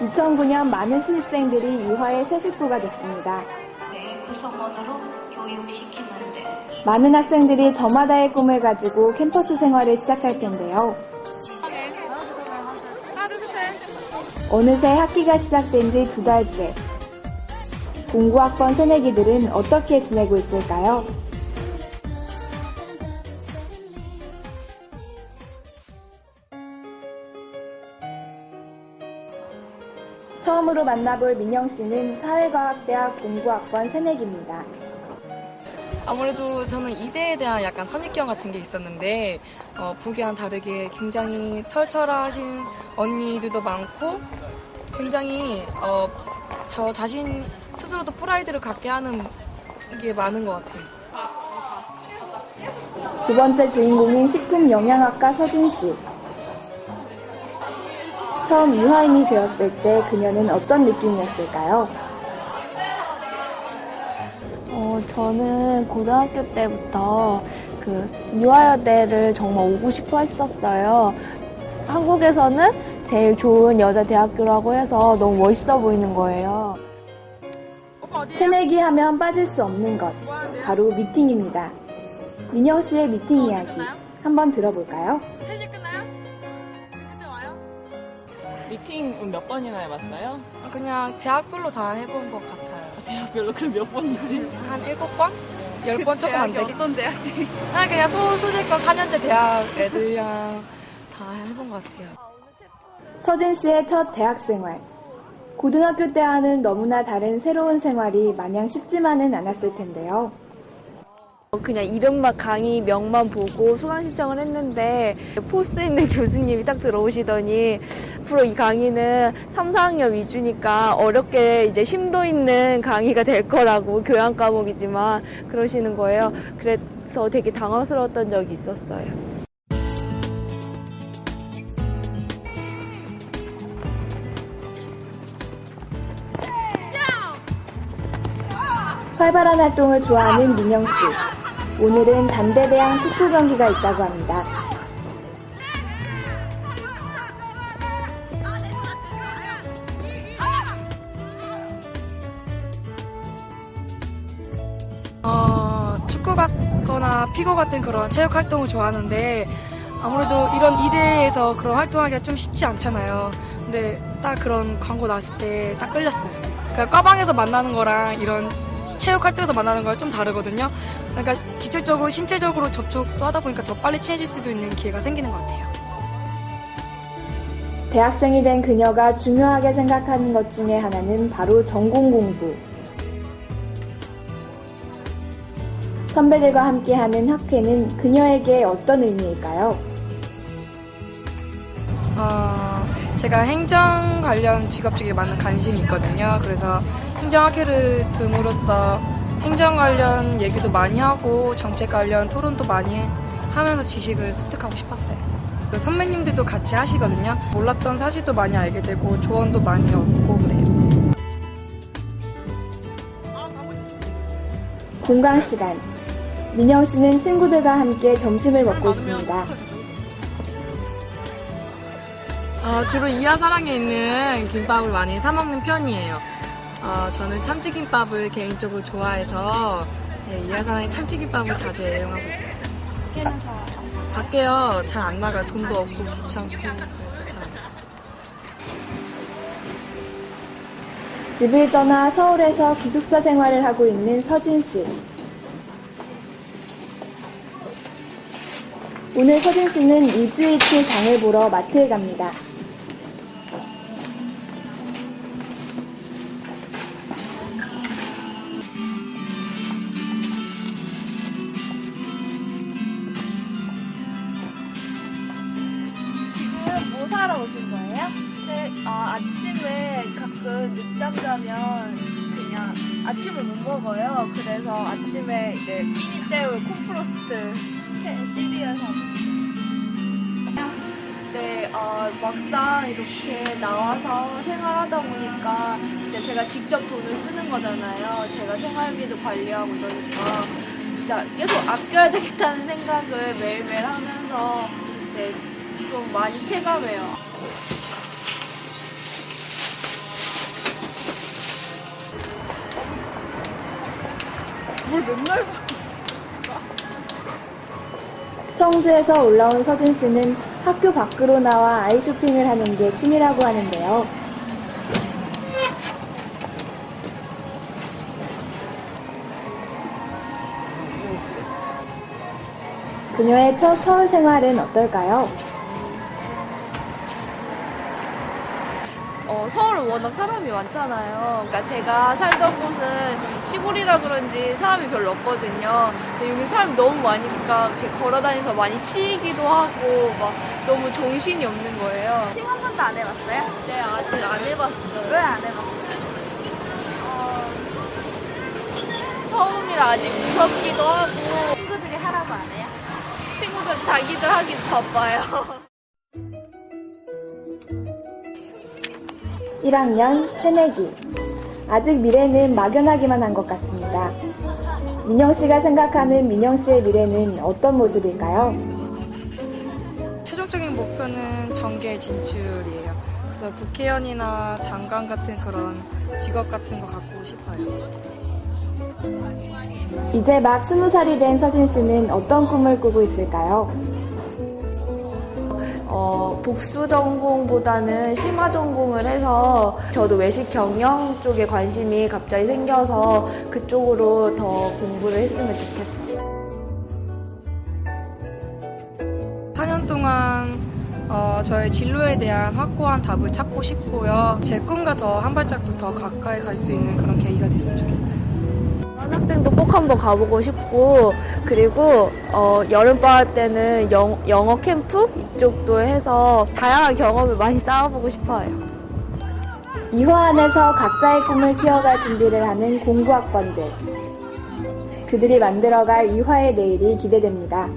2009년 많은 신입생들이 유화의 새 식구가 됐습니다. 내 구성원으로 교육시키는데 많은 학생들이 저마다의 꿈을 가지고 캠퍼스 생활을 시작할 텐데요. 어느새 학기가 시작된 지 두 달째. 공구학번 새내기들은 어떻게 지내고 있을까요? 처음으로 만나볼 민영 씨는 사회과학대학 공구학번 새내기입니다. 아무래도 저는 이대에 대한 약간 선입견 같은 게 있었는데 어, 보기와는 다르게 굉장히 털털하신 언니들도 많고 굉장히 어, 저 자신 스스로도 프라이드를 갖게 하는 게 많은 것 같아요. 두 번째 주인공인 식품영양학과 서진 씨. 처음 유아인이 되었을 때 그녀는 어떤 느낌이었을까요? 어, 저는 고등학교 때부터 그 유아여대를 정말 오고 싶어 했었어요. 한국에서는 제일 좋은 여자 대학교라고 해서 너무 멋있어 보이는 거예요. 새내기 하면 빠질 수 없는 것. 바로 미팅입니다. 민영 씨의 미팅 이야기. 한번 들어볼까요? 미팅 몇 번이나 해봤어요? 그냥 대학별로 다 해본 것 같아요. 대학별로 그럼 몇 번이지? 한 일곱 번? 열 번 조금 안 되게. 어떤 대학이? 아, 그냥 소수제과 4년제 대학 애들이랑 다 해본 것 같아요. 서진 씨의 첫 대학 생활. 고등학교 때와는 너무나 다른 새로운 생활이 마냥 쉽지만은 않았을 텐데요. 그냥 이름만 강의 명만 보고 수강 신청을 했는데 포스 있는 교수님이 딱 들어오시더니 앞으로 이 강의는 3, 4학년 위주니까 어렵게 이제 심도 있는 강의가 될 거라고 교양 과목이지만 그러시는 거예요. 그래서 되게 당황스러웠던 적이 있었어요. 활발한 활동을 좋아하는 민영 씨. 오늘은 단대대항 축구 경기가 있다고 합니다. 어, 축구 같거나 피고 같은 그런 체육 활동을 좋아하는데 아무래도 이런 이대에서 그런 활동하기가 좀 쉽지 않잖아요. 근데 딱 그런 광고 나왔을 때 딱 끌렸어요. 그러니까 과방에서 만나는 거랑 이런 체육 활동에서 만나는 거랑 좀 다르거든요. 그러니까 직접적으로 신체적으로 접촉도 하다 보니까 더 빨리 친해질 수도 있는 기회가 생기는 것 같아요. 대학생이 된 그녀가 중요하게 생각하는 것 중에 하나는 바로 전공 공부. 선배들과 함께하는 학회는 그녀에게 어떤 의미일까요? 어, 제가 행정 관련 직업 쪽에 많은 관심이 있거든요. 그래서 행정학회를 듬으로써 행정 관련 얘기도 많이 하고 정책 관련 토론도 많이 하면서 지식을 습득하고 싶었어요. 그 선배님들도 같이 하시거든요. 몰랐던 사실도 많이 알게 되고 조언도 많이 얻고 그래요. 공강 시간. 민영 씨는 친구들과 함께 점심을 먹고 있습니다. 어, 주로 이하사랑에 있는 김밥을 많이 사 먹는 편이에요. 어, 저는 참치김밥을 개인적으로 좋아해서 네, 이하사랑의 참치김밥을 자주 애용하고 있어요. 밖에는 잘 밖에요. 잘 안 나가요. 돈도 없고 귀찮고 그래서 잘 안 나가요. 집을 떠나 서울에서 기숙사 생활을 하고 있는 서진 씨. 오늘 서진 씨는 일주일치 장을 보러 마트에 갑니다. 사러 오신 거예요? 네, 아, 아침에 가끔 늦잠 자면 그냥 아침을 못 먹어요. 그래서 아침에 이제 끼니 때울 콘프로스트 캐- 시리얼 사고 있어요. 네, 어, 막상 이렇게 나와서 생활하다 보니까 진짜 제가 직접 돈을 쓰는 거잖아요. 제가 생활비도 관리하고 이러니까 진짜 계속 아껴야 되겠다는 생각을 매일매일 하면서 네, 좀 많이 체감해요. 청주에서 올라온 서진 씨는 학교 밖으로 나와 아이 쇼핑을 하는 게 취미라고 하는데요. 그녀의 첫 서울 생활은 어떨까요? 서울은 워낙 사람이 많잖아요. 그러니까 제가 살던 곳은 시골이라 그런지 사람이 별로 없거든요. 근데 여기 사람이 너무 많으니까 이렇게 걸어 다니면서 많이 치이기도 하고 막 너무 정신이 없는 거예요. 팅 한 번도 안 해봤어요? 네, 아직 안 해봤어요. 왜 안 해봤어요? 어, 처음이라 아직 무섭기도 하고 친구들이 하라고 안 해요? 친구들 자기들 하기 바빠요. 1학년 새내기. 아직 미래는 막연하기만 한 것 같습니다. 민영 씨가 생각하는 민영 씨의 미래는 어떤 모습일까요? 최종적인 목표는 정계 진출이에요. 그래서 국회의원이나 장관 같은 그런 직업 같은 거 갖고 싶어요. 이제 막 스무 살이 된 서진 씨는 어떤 꿈을 꾸고 있을까요? 어, 복수 전공보다는 심화 전공을 해서 저도 외식 경영 쪽에 관심이 갑자기 생겨서 그쪽으로 더 공부를 했으면 좋겠어요. 4년 동안 어, 저의 진로에 대한 확고한 답을 찾고 싶고요. 제 꿈과 더 한 발짝도 더 가까이 갈 수 있는 그런 계기가 됐으면 좋겠어요. 학생도 꼭 한번 가보고 싶고 그리고 어, 여름방학 때는 영, 영어 캠프 이쪽도 해서 다양한 경험을 많이 쌓아보고 싶어요. 이화 안에서 각자의 꿈을 키워갈 준비를 하는 공부학번들. 그들이 만들어갈 이화의 내일이 기대됩니다.